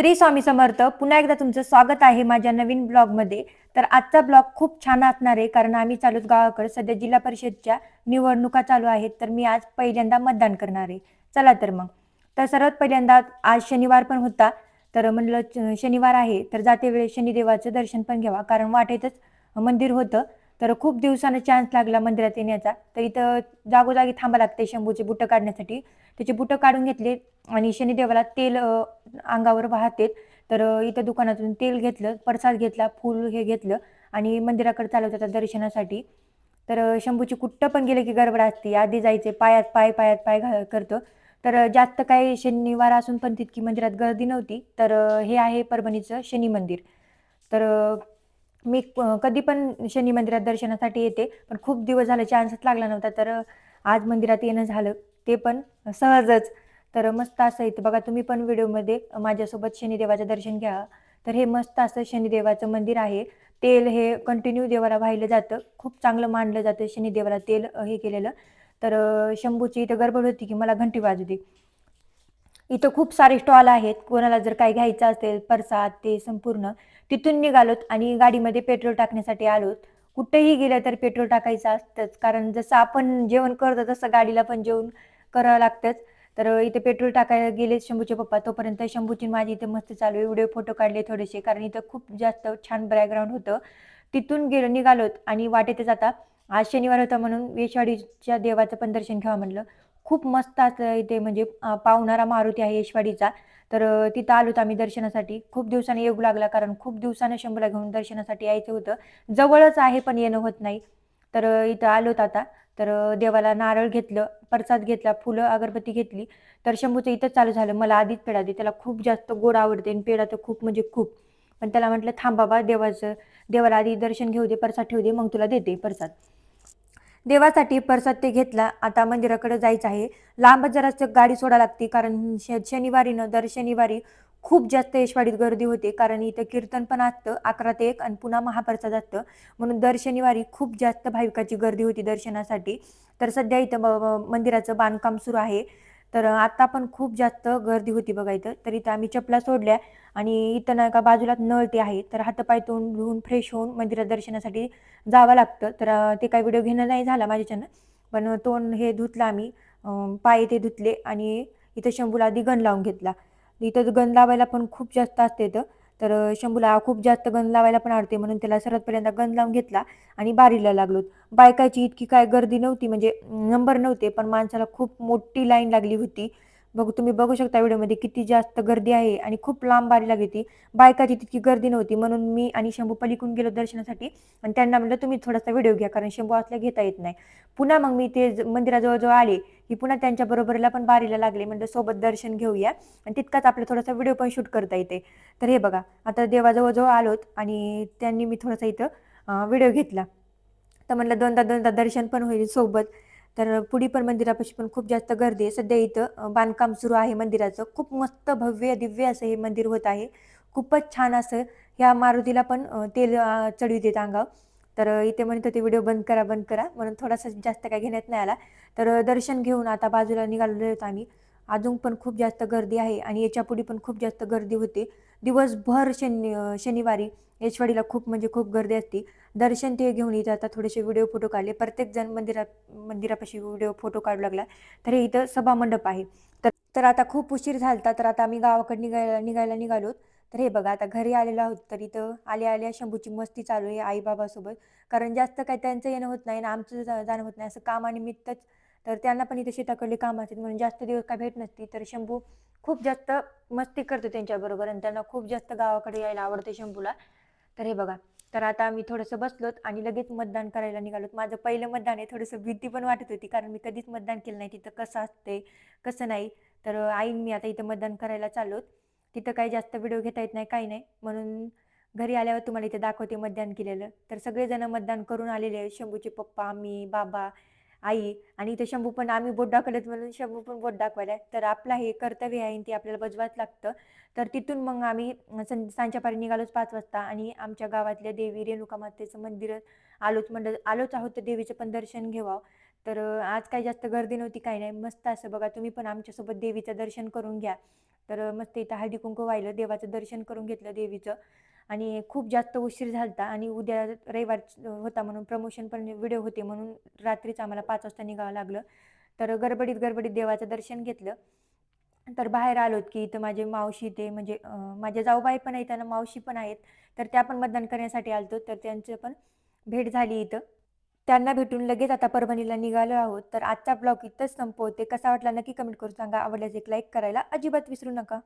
श्री स्वामी समर्थ पुन्हा एकदा तुमचं स्वागत आहे माझ्या नवीन ब्लॉगमध्ये. तर आजचा ब्लॉग खूप छान असणार आहे कारण आम्ही चालूच गावाकडे सध्या जिल्हा परिषदच्या निवडणुका चालू आहेत तर मी आज पहिल्यांदा मतदान करणार आहे. चला तर मग. तर सर्वात पहिल्यांदा आज शनिवार पण होता तर म्हणलं शनिवार आहे तर जाते वेळेस शनिदेवाचं दर्शन पण घ्यावा कारण वाटेतच मंदिर होतं. तर खूप दिवसानं चान्स लागला मंदिरात येण्याचा. तर इथं जागोजागी थांबा लागते शंभूचे बुटं काढण्यासाठी. त्याचे बुटं काढून घेतले आणि शनिदेवाला तेल अंगावर वाहते. तर इथं दुकानातून तेल घेतलं प्रसाद घेतला फूल हे घेतलं आणि मंदिराकडे चालवत होता दर्शनासाठी. तर शंभूची कुठं पण गेले की गडबड असते. आधी जायचे पायात पाय पायात पाय घा करतं. तर जास्त काही शनिवार असून पण तितकी मंदिरात गर्दी नव्हती. तर हे आहे परभणीचं शनी मंदिर. तर मी कधी पण शनी मंदिरात दर्शनासाठी येते पण खूप दिवस झाले चान्सच लागला नव्हता तर आज मंदिरात येणं झालं. ते पण सहजच. तर मस्त असं इथं बघा तुम्ही पण व्हिडिओमध्ये माझ्यासोबत शनिदेवाचं दर्शन घ्या. तर हे मस्त असं शनिदेवाचं मंदिर आहे. तेल हे कंटिन्यू देवाला वाहिलं जातं. खूप चांगलं मानलं जातं शनिदेवाला तेल हे केलेलं. तर शंभूची इथं गडबड होती की मला घंटी वाजू दे. इथं खूप सारे स्टॉल आहेत. कोणाला जर काही घ्यायचं असेल प्रसाद ते संपूर्ण तिथून निघालोत आणि गाडीमध्ये पेट्रोल टाकण्यासाठी आलोत. कुठेही गेलं तर पेट्रोल टाकायचं असतंच. कारण जसं आपण जेवण करतो तसं गाडीला पण जेवण करावं लागतंच. तर इथे पेट्रोल टाकायला गेले शंभूचे पप्पा. तोपर्यंत शंभूची माझी इथे मस्त चालू आहे. व्हिडिओ फोटो काढले थोडेसे. कारण इथं खूप जास्त छान बॅकग्राऊंड होतं. तिथून गेलो निघालोत आणि वाटेतच आता आज शनिवार होता म्हणून वेशवाडीच्या देवाचं पण दर्शन घ्यावं म्हणलं. खूप मस्त असं इथे म्हणजे पावणारा मारुती आहे येशवाडीचा. तर तिथं आलोत आम्ही दर्शनासाठी. खूप दिवसांनी येऊ लागला कारण खूप दिवसानं शंभूला घेऊन दर्शनासाठी यायचं होतं. जवळच आहे पण येणं होत नाही. तर इथं आलोत आता. तर देवाला नारळ घेतलं प्रसाद घेतला फुलं अगरबत्ती घेतली. तर शंभूचं इथंच चालू झालं. मला आधीच पेढा दे. त्याला खूप जास्त गोड आवडते आणि पेढा तर खूप म्हणजे खूप. पण त्याला म्हटलं थांबाबा देवाचं देवाला आधी दर्शन घेऊ दे प्रसाद ठेवू दे मग तुला देते प्रसाद. देवासाठी प्रसाद ते घेतला. आता मंदिराकडे जायचं आहे. लांबच जरा गाडी सोडा लागते कारण श शनिवारी न दर शनिवारी खूप जास्त यशवाडीत गर्दी होते. कारण इथं कीर्तन पण असतं अकरा ते एक आणि पुन्हा महाप्रसाद असतं. म्हणून दर शनिवारी खूप जास्त भाविकाची गर्दी होती दर्शनासाठी. तर सध्या इथं ब- ब- मंदिराचं बांधकाम सुरू आहे. तर आता पण खूप जास्त गर्दी होती बघा इथं. तर इथं आम्ही चपला सोडल्या आणि इथं ना एका बाजूला नळ ते आहे तर हातपाय तोंड धुवून फ्रेश होऊन मंदिरात दर्शनासाठी जावं लागतं. तर ते काही व्हिडिओ घेणं नाही झाला माझ्याच्यानं. पण तोंड हे धुतलं आम्ही. पाय ते धुतले आणि इथं शंभूला आधी गण लावून घेतला. इथं गण लावायला पण खूप जास्त असते इथं. तर शंभूला खूप जास्त गण लावायला पण आवडते म्हणून त्याला सर्वात पहिल्यांदा गण लावून घेतला आणि बारीला लागलो. बायकाची इतकी काय गर्दी नव्हती म्हणजे नंबर नव्हते पण माणसाला खूप मोठी लाईन लागली होती. बघू तुम्ही बघू शकता व्हिडिओमध्ये किती जास्त गर्दी आहे आणि खूप लांब बारी लागली होती. बायकाची तितकी गर्दी नव्हती म्हणून मी आणि शंभू पलीकडून गेलो दर्शनासाठी आणि त्यांना म्हटलं तुम्ही थोडासा व्हिडिओ घ्या कारण शंभू असल्या घेता येत नाही. पुन्हा मग मी ते मंदिराजवळजवळ आले की पुन्हा त्यांच्या बरोबरीला पण बारीला लागले म्हणजे सोबत दर्शन घेऊया आणि तितकाच आपला थोडासा व्हिडिओ पण शूट करता येते. तर हे बघा आता देवाजवळजवळ आलोत आणि त्यांनी मी थोडासा इथं व्हिडिओ घेतला. तर म्हटलं दोनदा दोनदा दर्शन पण होईल सोबत. तर पुढी पण मंदिरापाशी पण खूप जास्त गर्दी आहे. सध्या इथं बांधकाम सुरू आहे मंदिराचं. खूप मस्त भव्य दिव्य असं हे मंदिर होत आहे. खूपच छान असं ह्या मारुतीला पण तेल चढवी देत अंगाव. अंगावर तर इथे म्हणत होते व्हिडिओ बंद करा बंद करा. म्हणून थोडासा जास्त काय घेण्यात नाही आला. तर दर्शन घेऊन आता बाजूला निघालेलो होतो आम्ही. अजून पण खूप जास्त गर्दी आहे आणि याच्यापुढे पण खूप जास्त गर्दी होते. दिवसभर शनि शनिवारी येशवाडीला खूप म्हणजे खूप गर्दी असते. दर्शन ते घेऊन इथं आता थोडेसे व्हिडिओ फोटो काढले. प्रत्येक जण मंदिरात मंदिरापाशी व्हिडिओ फोटो काढू लागला. तर हे इथं सभा मंडप आहे. तर तर आता खूप उशीर झालता. तर आता आम्ही गावाकडे निघायला निघायला निघालो तर हे बघा आता घरी आलेलो आहोत. तर इथं आल्या आल्या शंभूची मस्ती चालू आहे आई बाबासोबत. कारण जास्त काय त्यांचं येणं होत नाही ना आमचं जाणं होत नाही. असं कामानिमित्तच तर त्यांना पण इथे शेताकडले काम असतात. म्हणून जास्त दिवस काय भेट नसती. तर शंभू खूप जास्त मस्ती करतो त्यांच्याबरोबर आणि त्यांना खूप जास्त गावाकडे यायला आवडते शंभूला. तर हे बघा. तर आता आम्ही थोडंसं बसलोत आणि लगेच मतदान करायला निघालोत. माझं पहिलं मतदान आहे. थोडंसं भीती पण वाटत होती कारण मी कधीच मतदान केलं नाही. तिथं कसं असते कसं नाही. तर आईन मी आता इथं मतदान करायला चाललोत. तिथं काही जास्त व्हिडिओ घेता येत नाही काही नाही. म्हणून घरी आल्यावर तुम्हाला इथे दाखवते मतदान केलेलं. तर सगळेजण मतदान करून आलेले आहेत. शंभूचे पप्पा मी बाबा आई आणि इथे शंभू पण आम्ही बोट दाखवलेत म्हणून शंभू पण बोट दाखवायला तर आपलं हे कर्तव्य आहे आणि ते आपल्याला बजवाच लागतं. तर तिथून मग आम्ही सं सांच्या पारी निघालोच पाच वाजता आणि आमच्या गावातल्या देवी रेणुका मातेचं मंदिर आलोच म्हणलं आलोच आहोत तर देवीचं पण दर्शन घ्यावं तर आज काही जास्त गर्दी नव्हती काही नाही. मस्त असं बघा तुम्ही पण आमच्यासोबत देवीचं दर्शन करून घ्या. तर मस्त इथं हळदी कुंकू व्हायलं देवाचं दर्शन करून घेतलं देवीचं. आणि खूप जास्त उशीर झालता आणि उद्या रविवार होता म्हणून प्रमोशन पण व्हिडिओ होते म्हणून रात्रीच आम्हाला पाच वाजता निघावं लागलं. तर गडबडीत गडबडीत देवाचं दर्शन घेतलं. तर बाहेर आलोत की इथं माझे मावशी ते म्हणजे माझ्या जाऊबाई पण आहेत त्यांना मावशी पण आहेत. तर त्या पण मतदान करण्यासाठी आलतो. तर त्यांचं पण भेट झाली इथं. त्यांना भेटून लगेच आता परभणीला निघालो आहोत. तर आजचा ब्लॉग इथंच संपवते. कसा वाटला नक्की कमेंट करून सांगा. आवडल्यास एक लाईक करायला अजिबात विसरू नका.